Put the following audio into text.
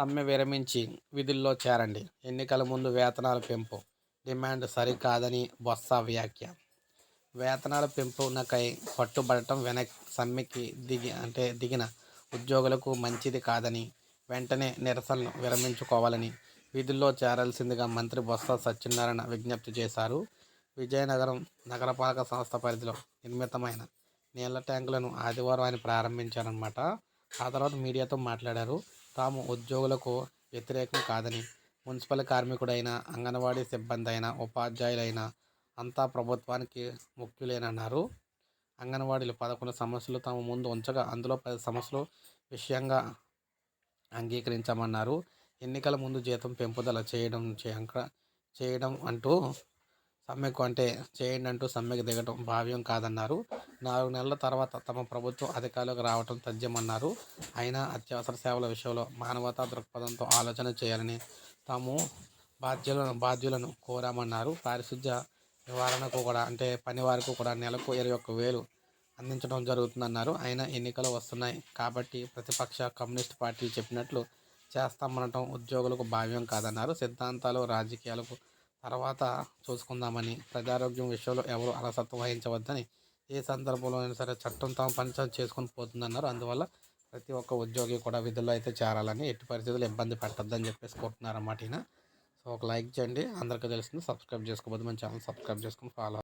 సమ్మె విరమించి విధుల్లో చేరండి. ఎన్నికల ముందు వేతనాల పెంపు. డిమాండ్ సరికాదని బొత్స వ్యాఖ్య. వేతనాల పెంపునకై పట్టుబడటం వెనక్ సమ్మెకి దిగి అంటే దిగిన ఉద్యోగులకు మంచిది కాదని వెంటనే నిరసనలు విరమించుకోవాలని విధుల్లో చేరాల్సిందిగా మంత్రి బొత్స సత్యనారాయణ విజ్ఞప్తి చేశారు. విజయనగరం నగరపాలక సంస్థ పరిధిలో నిర్మితమైన నీళ్ళ ట్యాంకులను ఆదివారం ఆయన ప్రారంభించారనమాట ఆ తర్వాత మీడియాతో మాట్లాడారు. తాము ఉద్యోగులకు వ్యతిరేకం కాదని మున్సిపల్ కార్మికుడైన అంగన్వాడీ సిబ్బంది అయినా ఉపాధ్యాయులైనా అంతా ప్రభుత్వానికి ముఖ్యులేనన్నారు. అంగన్వాడీలు పదకొండు సమస్యలు తమ ముందు ఉంచగా అందులో పది సమస్యలు విషయంగా అంగీకరించామన్నారు. ఎన్నికల ముందు జీతం పెంపుదల చేయడం చేయడం అంటూ సమ్మెకు అంటే చేయండి అంటూ సమ్మెకు దిగడం భావ్యం కాదన్నారు. నాలుగు నెలల తర్వాత తమ ప్రభుత్వం అధికారులకు రావడం తథ్యమన్నారు. అయినా అత్యవసర సేవల విషయంలో మానవతా దృక్పథంతో ఆలోచన చేయాలని తాము బాధ్యులను బాధ్యులను కోరామన్నారు. పారిశుద్ధ్య నివారణకు కూడా అంటే పని వారికి కూడా నెలకు ఇరవై ఒక్క వేలు అందించడం జరుగుతుందన్నారు. అయినా ఎన్నికలు వస్తున్నాయి కాబట్టి ప్రతిపక్ష కమ్యూనిస్ట్ పార్టీ చెప్పినట్లు చేస్తామనటం ఉద్యోగులకు భావ్యం కాదన్నారు. సిద్ధాంతాలు రాజకీయాలకు తర్వాత చూసుకుందామని ప్రజారోగ్యం విషయంలో ఎవరు అలసత్వం వహించవద్దని ఏ సందర్భంలో అయినా సరే చట్టం తమ పని చేసుకొని పోతుందన్నారు. అందువల్ల ప్రతి ఒక్క ఉద్యోగి కూడా విధుల్లో అయితే చేరాలని ఎట్టి పరిస్థితులు ఇబ్బంది పెట్టద్దని చెప్పేసి కోరుతున్నారన్నమాట ఈయన. సో ఒక లైక్ చేయండి. అందరికీ తెలిసింది సబ్స్క్రైబ్ చేసుకోబోద్దు మన ఛానల్ సబ్స్క్రైబ్ చేసుకుని ఫాలో